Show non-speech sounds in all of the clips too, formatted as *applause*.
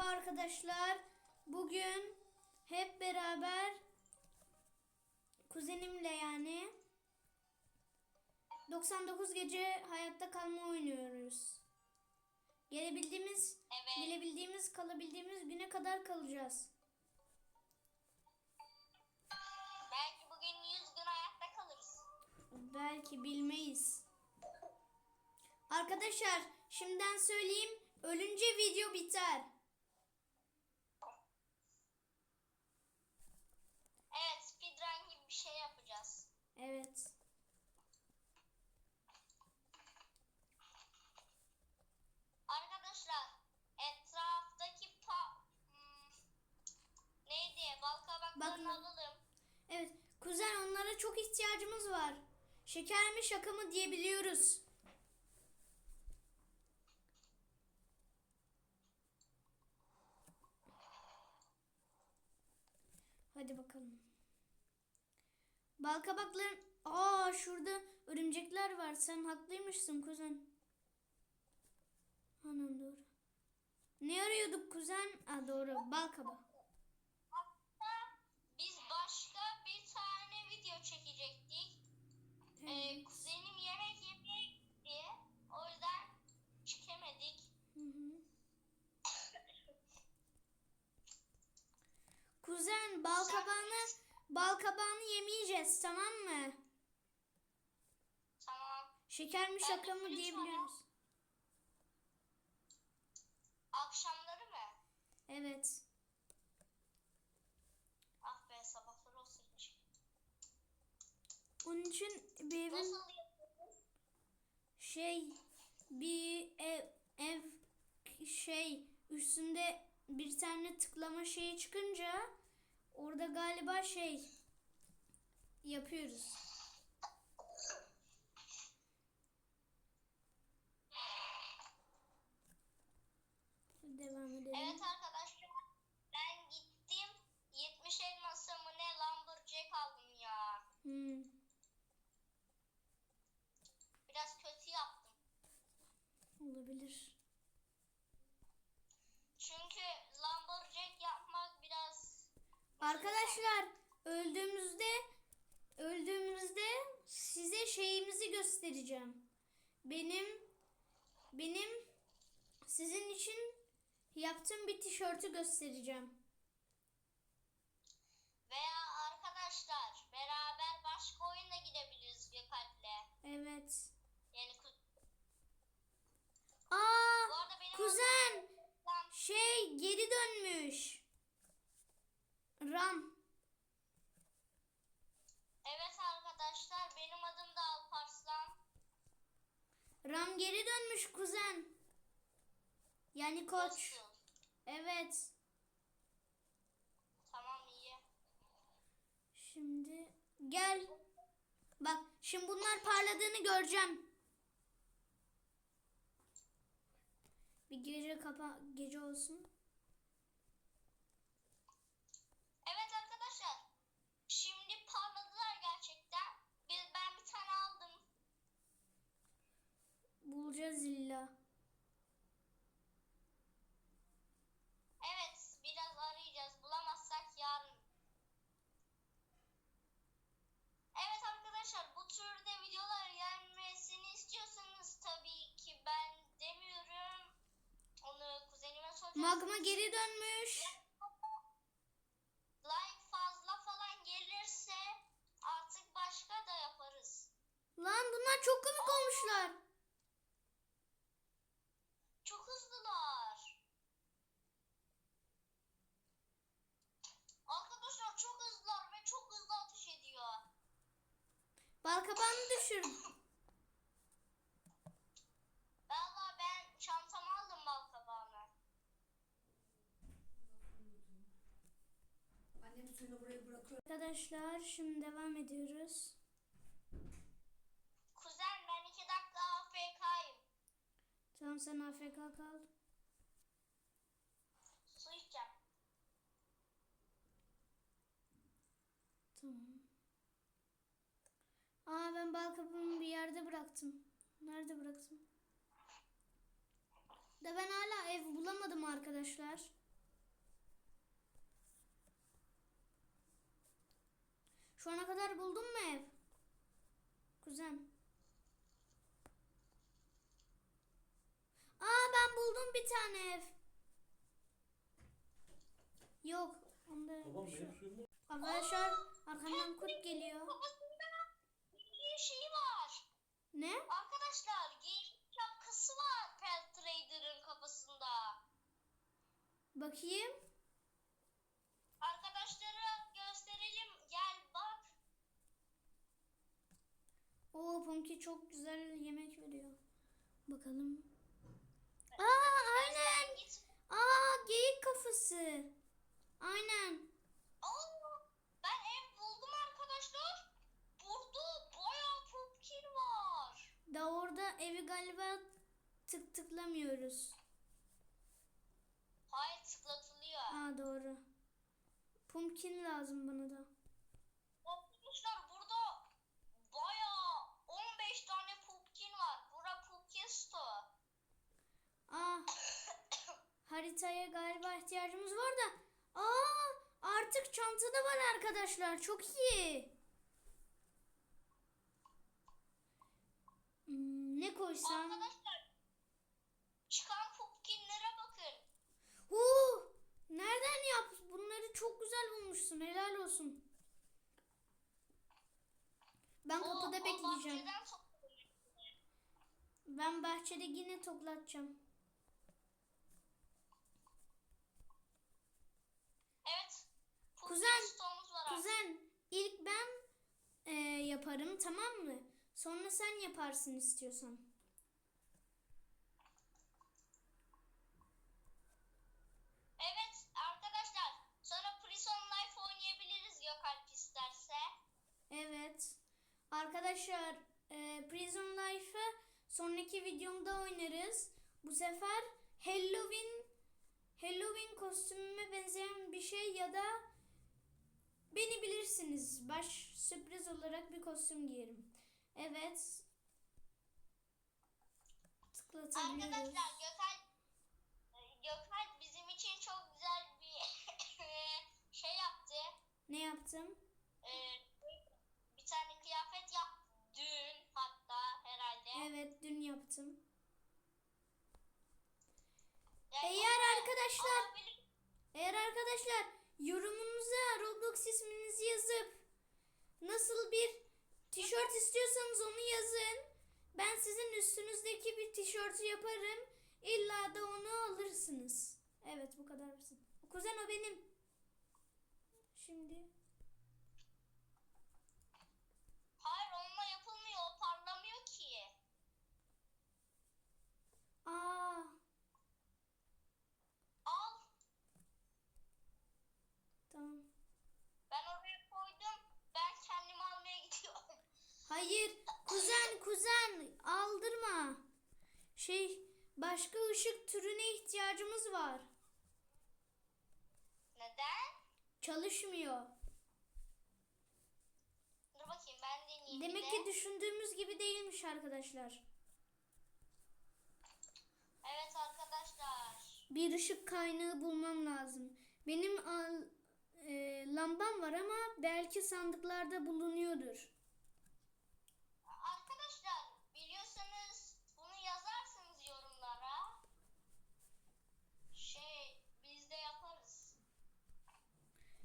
Merhaba arkadaşlar. Bugün hep beraber kuzenimle yani 99 gece hayatta kalma oynuyoruz. Gelebildiğimiz, Evet. gelebildiğimiz, kalabildiğimiz güne kadar kalacağız. Belki bugün 100 gün hayatta kalırız. Belki bilmeyiz. Arkadaşlar şimdiden söyleyeyim ölünce video biter. Evet speedrun gibi bir şey yapacağız. Evet. Arkadaşlar etraftaki pa hmm, neydi bal kabaklarını Bakın. alalım. Evet, kuzen onlara çok ihtiyacımız var. Şeker mi şaka mı diyebiliyoruz. Hadi bakalım. Balkabakların... Aa şurada örümcekler var. Sen haklıymışsın kuzen. Anam doğru. Ne arıyorduk kuzen? Aa doğru. Balkabak. Hatta biz başka bir tane video çekecektik. Ee, kuzenim yemek yemeye gitti. O yüzden çekemedik. Hı hı. Kuzen bal kabağını bal kabağını yemeyeceğiz tamam mı? Tamam. Şeker mi şaka mı frit diyebiliyoruz. Akşamları mı? Evet. Ah be sabahları olsaymış. Onun için bir evin Nasıl şey bir ev ev şey üstünde bir tane tıklama şeyi çıkınca orada galiba şey yapıyoruz. Devam edelim. Evet arkadaşlar ben gittim 70 elmasa mı ne lumberjack aldım ya. Hmm. Biraz kötü yaptım. Olabilir. Çünkü lumberjack yapmak biraz Arkadaşlar öldüğümüzde öldüğümüzde size şeyimizi göstereceğim. Benim benim sizin için tişörtü göstereceğim. veya arkadaşlar beraber başka oyuna gidebiliriz Gökalp'le. Evet. Yani ku- Aa bu arada benim kuzen şey geri dönmüş. Ram. Evet arkadaşlar benim adım da Alparslan. Ram geri dönmüş kuzen. Yani koç. Nasıl? Evet. Tamam iyi. Şimdi gel. Bak şimdi bunlar parladığını göreceğim. Bir gece kapa gece olsun. Evet arkadaşlar. Şimdi parladılar gerçekten. Ben bir tane aldım. Bulacağız illa. Evet biraz arayacağız. Bulamazsak yarın. Evet arkadaşlar bu türde videolar gelmesini istiyorsanız tabii ki ben demiyorum. Onu kuzenime soracağım. Magma geri dönmüş. Like fazla falan gelirse artık başka da yaparız. Lan bunlar çok komik olmuşlar. Çok hızlılar. Arkadaşlar çok hızlılar ve çok hızlı ateş ediyor. Balkabağını düşür. Valla ben çantamı aldım bal kabağına. Annem suyunu buraya bırakıyor. Arkadaşlar şimdi devam ediyoruz. Kuzen ben iki dakika AFK'yim. Tamam sen AFK kal. Su içeceğim. Tamam. Aa ben balkabağımı bir yerde bıraktım. Nerede bıraktım? Da ben hala ev bulamadım arkadaşlar. Şu ana kadar buldun mu ev? Kuzen. Aa ben buldum bir tane ev. Yok. Onda Babam bir şey benim yok. suyumu Arkadaşlar arkamdan kurt geliyor. Kafasında bir şey var. Ne? Arkadaşlar geyik şapkası var Pet Trader'ın kafasında. Bakayım. Arkadaşlara gösterelim. Gel bak. Oo Punky çok güzel yemek veriyor. Bakalım. Aa aynen. Aa geyik kafası. Aynen. Ben ev buldum arkadaşlar. Burada bayağı pumpkin var. Da orada evi galiba tık tıklamıyoruz. Hayır tıklatılıyor. Aa doğru. Pumpkin lazım bana da. Arkadaşlar burada bayağı 15 tane pumpkin var. Bura pumpkin store. Aa haritaya galiba ihtiyacımız var da. Aa artık çantada var arkadaşlar. Çok iyi. Hmm, ne koysam? Arkadaşlar çıkan pumpkinlere bakın. Huu! Nereden yap? Bunları çok güzel bulmuşsun. Helal olsun. Ben O- kapıda o bekleyeceğim. bahçeden topladım. Ben bahçede yine toplatacağım. Evet. Pumpkin Kuzen, store'umuz var artık. Kuzen, ilk ben e, yaparım tamam mı? Sonra sen yaparsın istiyorsan. Evet arkadaşlar sonra Prison Life oynayabiliriz Gökalp isterse. Evet. Arkadaşlar e, Prison Life'ı sonraki videomda oynarız. Bu sefer Halloween Halloween kostümüme benzeyen bir şey ya da beni bilirsiniz. Baş sürpriz olarak bir kostüm giyerim. Evet. Tıklatabiliyoruz. Arkadaşlar Gökalp Gökalp bizim için çok güzel bir *laughs* şey yaptı. Ne yaptım? Ee, bir tane kıyafet yaptı dün hatta herhalde. Evet dün yaptım. Yani Eğer arkadaşlar alabilir- Eğer arkadaşlar yorumunuza Roblox isminizi yazıp nasıl bir tişört istiyorsanız onu yazın. Ben sizin üstünüzdeki bir tişörtü yaparım. İlla da onu alırsınız. Evet bu kadar basit. Kuzen o benim. Şimdi Hayır onunla yapılmıyor o parlamıyor ki. aa Al tamam. ben oraya koydum ben kendim almaya gidiyorum. Hayır kuzen kuzen aldırma. Şey başka ışık türüne ihtiyacımız var. Neden? Çalışmıyor. Dur bakayım ben deneyeyim Demek bir ki de. düşündüğümüz gibi değilmiş arkadaşlar. Evet arkadaşlar. Bir ışık kaynağı bulmam lazım. Benim al, e, lambam var ama belki sandıklarda bulunuyordur. Arkadaşlar biliyorsanız bunu yazarsınız yorumlara. Şey biz de yaparız.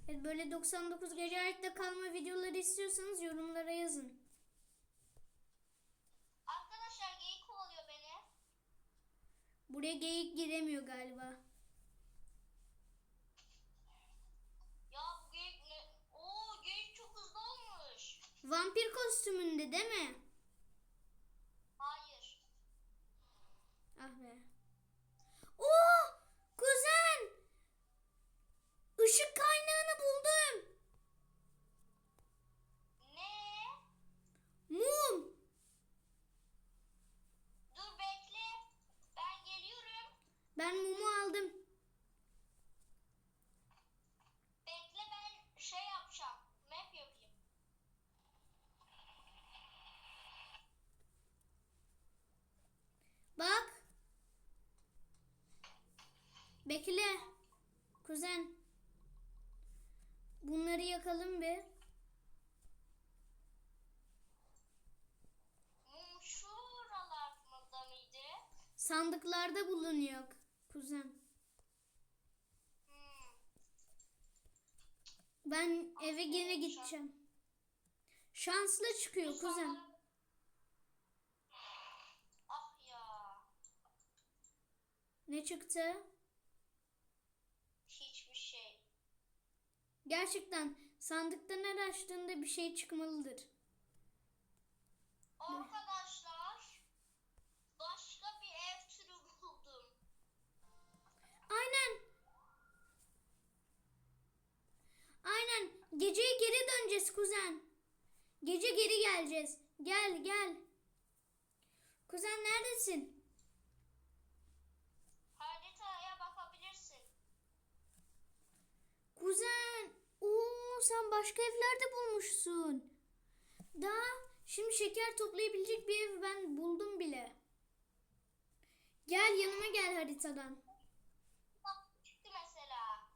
Evet, böyle 99 gece ayakta kalma videoları istiyorsanız yorumlara yazın. Arkadaşlar geyik kovalıyor beni. Buraya geyik giremiyor galiba. Ya bu geyik ne? Oo geyik çok hızlı olmuş. Vampir kostümünde değil mi? Bekle. Kuzen. Bunları yakalım bir. Mum şu oralarda mıydı? Sandıklarda bulunuyor kuzen. Hmm. Ben Aslında eve gene gideceğim. Şanslı çıkıyor Kuzen. kuzen. Ah ne çıktı? Gerçekten sandıktan her açtığında bir şey çıkmalıdır. Arkadaşlar başka bir ev türü buldum. Aynen. Aynen. Geceye geri döneceğiz kuzen. Gece geri geleceğiz. Gel gel. Kuzen neredesin? Haritaya bakabilirsin. Kuzen. Oo, sen başka evlerde bulmuşsun. Daha şimdi şeker toplayabilecek bir ev ben buldum bile. Gel yanıma gel haritadan. Çıktı mesela.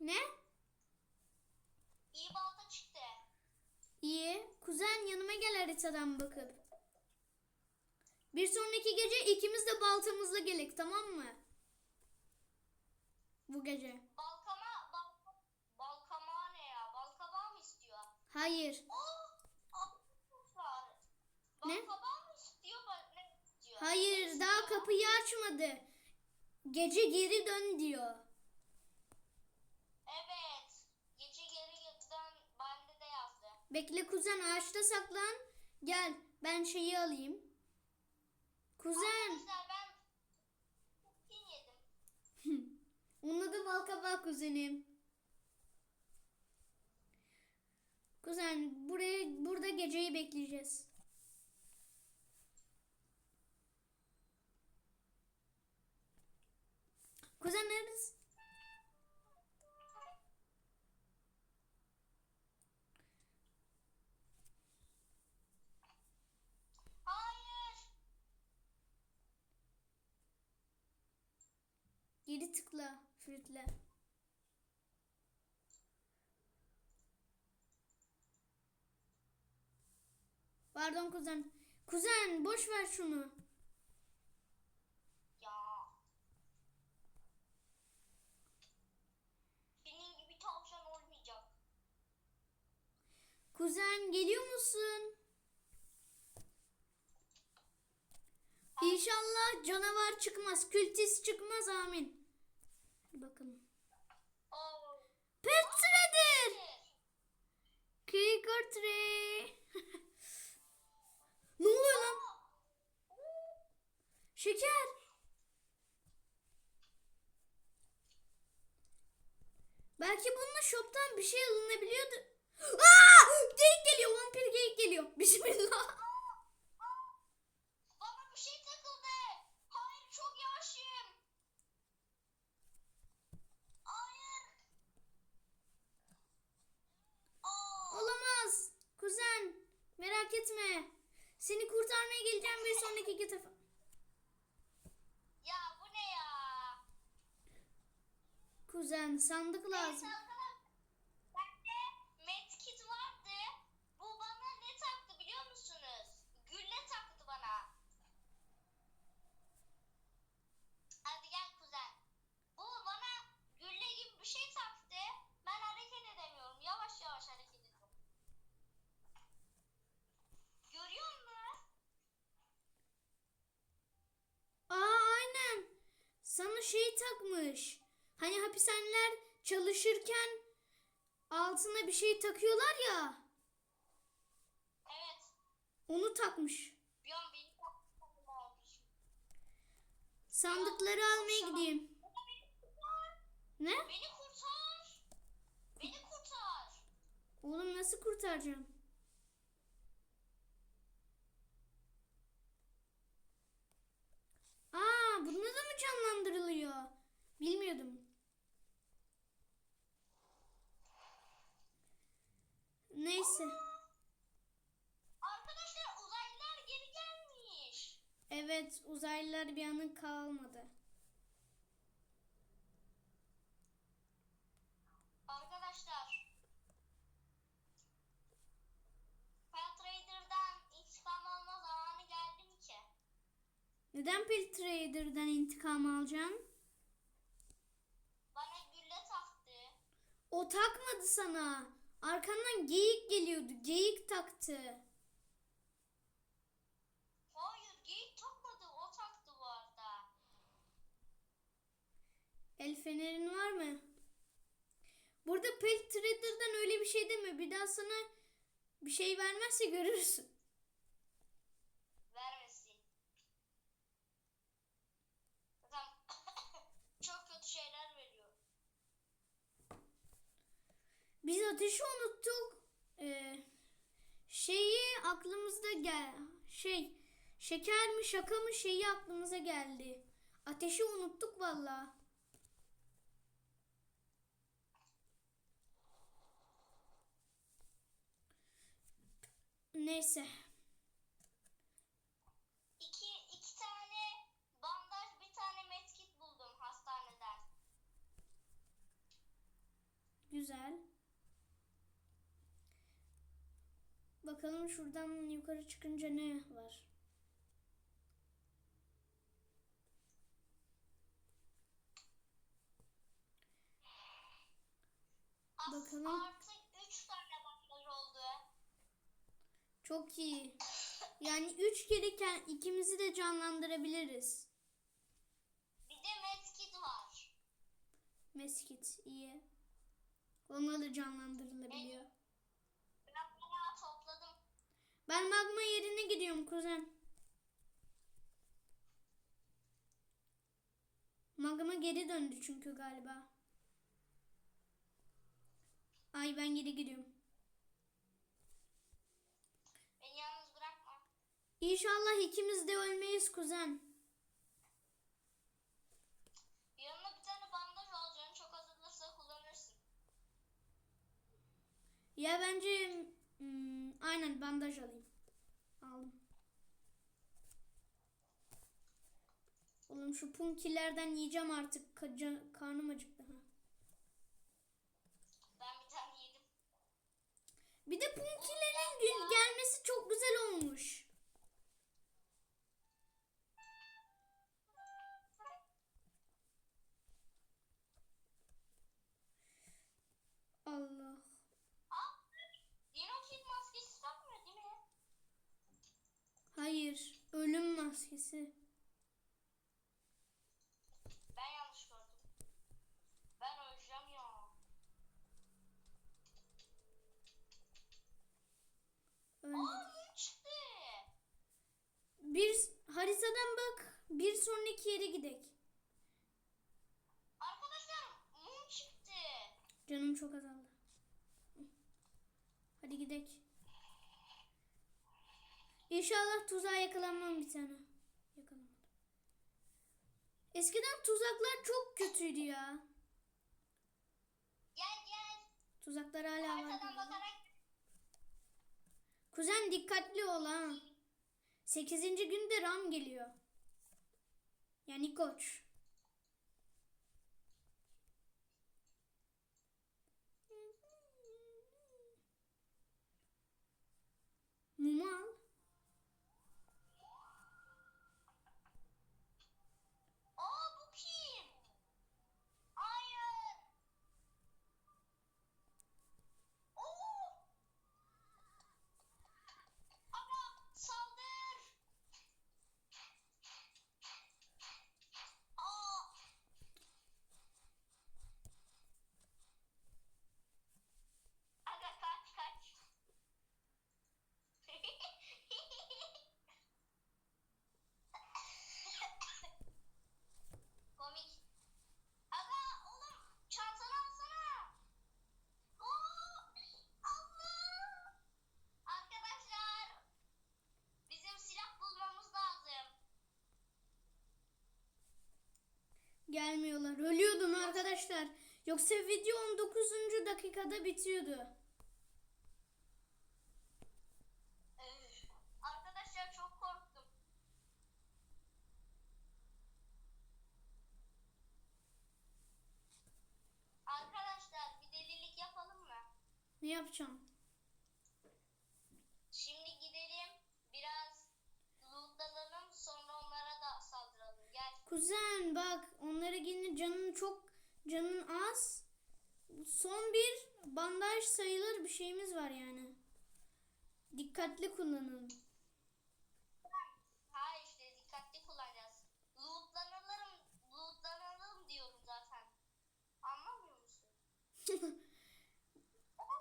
Ne? İyi balta çıktı. İyi. Kuzen yanıma gel haritadan bakıp. Bir sonraki gece ikimiz de baltamızla gelek tamam mı? Bu gece. Balkama, bal, balkama ne ya? Balkama mı istiyor? Hayır. Ne? İstiyor? Hayır Ne daha istiyor? kapıyı açmadı. Gece geri dön diyor. Evet. Gece geri dön. Bende de yazdı. Bekle kuzen ağaçta saklan. Gel ben şeyi alayım. Kuzen. Arkadaşlar ben yedim. Onun adı balkabağ kuzenim. Kuzen buraya burada geceyi bekleyeceğiz. Kuzen neredesin? Hayır. Geri tıkla flütle. Pardon kuzen. Kuzen boş ver şunu. Ya. Senin gibi tavşan olmayacak. Kuzen geliyor musun? İnşallah canavar çıkmaz, kültist çıkmaz amin. Hadi bakalım. Trick or treat. Ne oluyor lan? Şeker. Belki bununla shop'tan bir şey alınabiliyordu. Aa! Geyik geliyor, vampir geyik geliyor. Bismillah. Bana bir şey takıldı. Hayır çok yavaşım. Hayır. Aa. Olamaz. Kuzen, merak etme. Seni kurtarmaya geleceğim bir sonraki kitap. Ya bu ne ya? Kuzen, sandık lazım. arkadaşlar. Bende medkit vardı. Bu bana ne taktı biliyor musunuz? Gülle taktı bana. Hadi gel kuzen. Bu bana gülle gibi bir şey taktı. Ben hareket edemiyorum. Yavaş yavaş hareket ediyorum. Görüyor musun? Aa aynen. Sana şey takmış. Hani hapishaneler çalışırken altına bir şey takıyorlar ya. Evet. Onu takmış. Bir an beni taktı olmuş. Sandıkları almaya gideyim. Beni kurtar. Ne? Beni kurtar. Beni kurtar. Oğlum nasıl kurtaracağım? Aa, bununla da mı canlandırılıyor? Bilmiyordum. Neyse. Arkadaşlar uzaylılar geri gelmiş. Evet, uzaylılar bir anın kalmadı. Arkadaşlar. Fire Trader'dan intikam alma zamanı geldi mi ki? Trader'dan intikam alacaksın? Bana gülle taktı. O takmadı sana. Arkandan geyik geliyordu. Geyik taktı. Hayır geyik takmadı. O taktı bu arada. El fenerin var mı? Burada Pil Trader'dan öyle bir şey deme. Bir daha sana bir şey vermezse görürsün. Vermesin. Zaten çok kötü şeyler veriyor. Biz ateşi unuttuk. Ee, şeyi aklımızda gel şey şeker mi şaka mı şeyi aklımıza geldi. Ateşi unuttuk valla. Neyse. İki, iki tane bandaj, bir tane medkit buldum hastaneden. Güzel. Bakalım şuradan yukarı çıkınca ne var? Bakalım. Artık üç tane bandaj oldu. Çok iyi. Yani üç kere ke- ikimizi de canlandırabiliriz. Bir de medkit var. Meskit iyi. Onunla da canlandırılabiliyor. Ben bayağı topladım. Ben magma yerine gidiyorum kuzen. Magma geri döndü çünkü galiba. Ay ben geri gidiyorum. Beni yalnız bırakma. İnşallah ikimiz de ölmeyiz kuzen. Yanına bir tane bandaj alacaksın. Çok azalırsa kullanırsın. Ya bence hmm, aynen bandaj alayım. Aldım. Oğlum şu punkilerden yiyeceğim artık. Ka- karnım acıktı. Ha. Ben bir tane yedim. Bir de punkilerin gel- gelmesi çok güzel olmuş. Hayır. Ölüm maskesi. Ben yanlış gördüm. Ben öleceğim ya. Öldü. Aa mum çıktı. Bir haritadan bak. Bir sonraki yere gidek. Arkadaşlar mum çıktı. Canım çok azaldı. Hadi gidek. İnşallah tuzağa yakalanmam bir tane. Yakalanmadım. Eskiden tuzaklar çok kötüydü ya. Gel gel. Tuzaklar hala var. Bakarak Kuzen dikkatli ol ha. 8. günde Ram geliyor. Yani koç. Mumu al. Aa bu kim? Hayır. Oo. Ama saldır. Aa. Aga kaç kaç. Komik. Aga oğlum çantanı alsana. Oo, Allah. Arkadaşlar bizim silah bulmamız lazım. Gelmiyorlar. Ölüyordum arkadaşlar. Yoksa video 19. dakikada bitiyordu. Üf. Arkadaşlar çok korktum. Arkadaşlar bir delilik yapalım mı? Ne yapacağım? Şimdi gidelim biraz lootlanalım sonra onlara da Kuzen bak onlara gelince canın çok canın az. Son bir bandaj sayılır bir şeyimiz var yani. Dikkatli kullanın. Ha işte dikkatli kullanacağız. Lootlanalım, lootlanalım diyorum zaten. Anlamıyor musun? *laughs*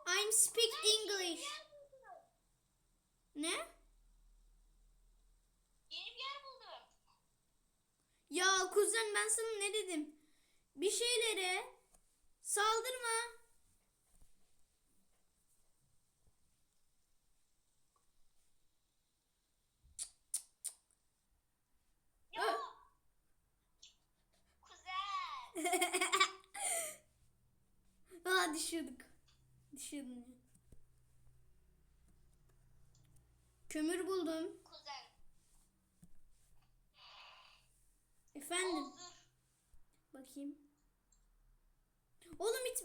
I'm speak English. Ne? Yeni bir yer buldum. Ya kuzen ben sana ne dedim? Bir şeylere saldırma. Yo. Kuzen. *laughs* Aa düşüyorduk. Düşüyordum ya. Kömür buldum. Kuzen. Efendim. Hazır. Bakayım. Oğlum it...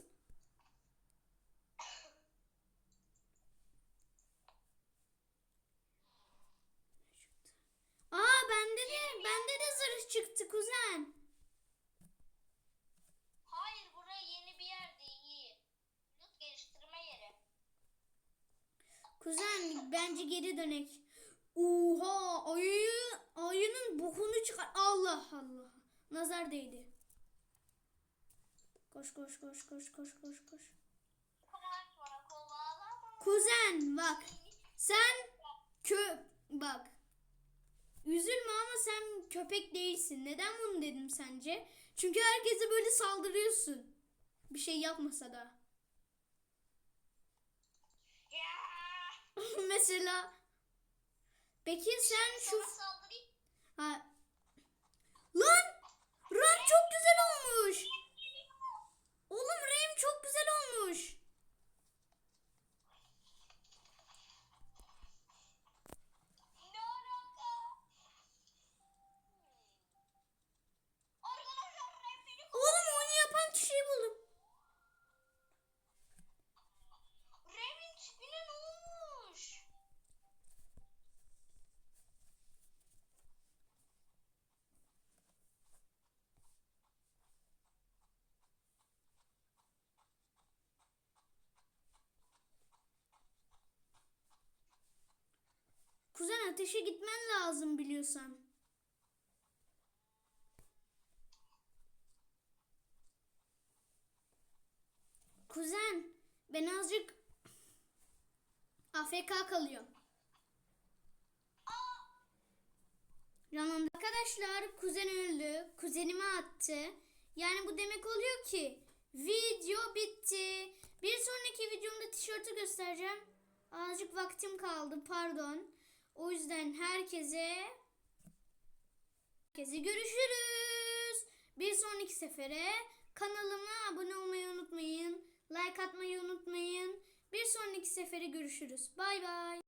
Aa bende de bende de zırh çıktı kuzen. Hayır buraya yeni bir yer değil. Loot geliştirme yeri. Kuzen bence geri dönek. Oha ayı ayının bokunu çıkar. Allah Allah. Nazar değdi. Koş koş koş koş koş koş koş. Kuzen bak sen kö bak. Üzülme ama sen köpek değilsin. Neden bunu dedim sence? Çünkü herkese böyle saldırıyorsun. Bir şey yapmasa da. *laughs* Mesela Peki sen şu ha. Lan! Ram çok güzel olmuş. Oğlum Rem çok güzel olmuş. Ne alaka? Arkadaşlar rehberi Oğlum onu yapan kişiyi buldum. Rehberin tipine ne olmuş? Ateşe gitmen lazım biliyorsan. Kuzen ben azıcık AFK kalıyorum. Yanımda arkadaşlar kuzen öldü. Kuzenime attı. Yani bu demek oluyor ki video bitti. Bir sonraki videomda tişörtü göstereceğim. Azıcık vaktim kaldı pardon. O yüzden herkese herkese görüşürüz. Bir sonraki sefere kanalıma abone olmayı unutmayın. Like atmayı unutmayın. Bir sonraki sefere görüşürüz. Bay bay.